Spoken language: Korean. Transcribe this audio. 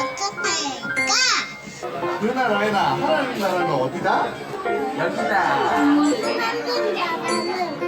어떡할까? 누나 라이나 하나님 나라는 어디다? 여기다. 하나님 나라는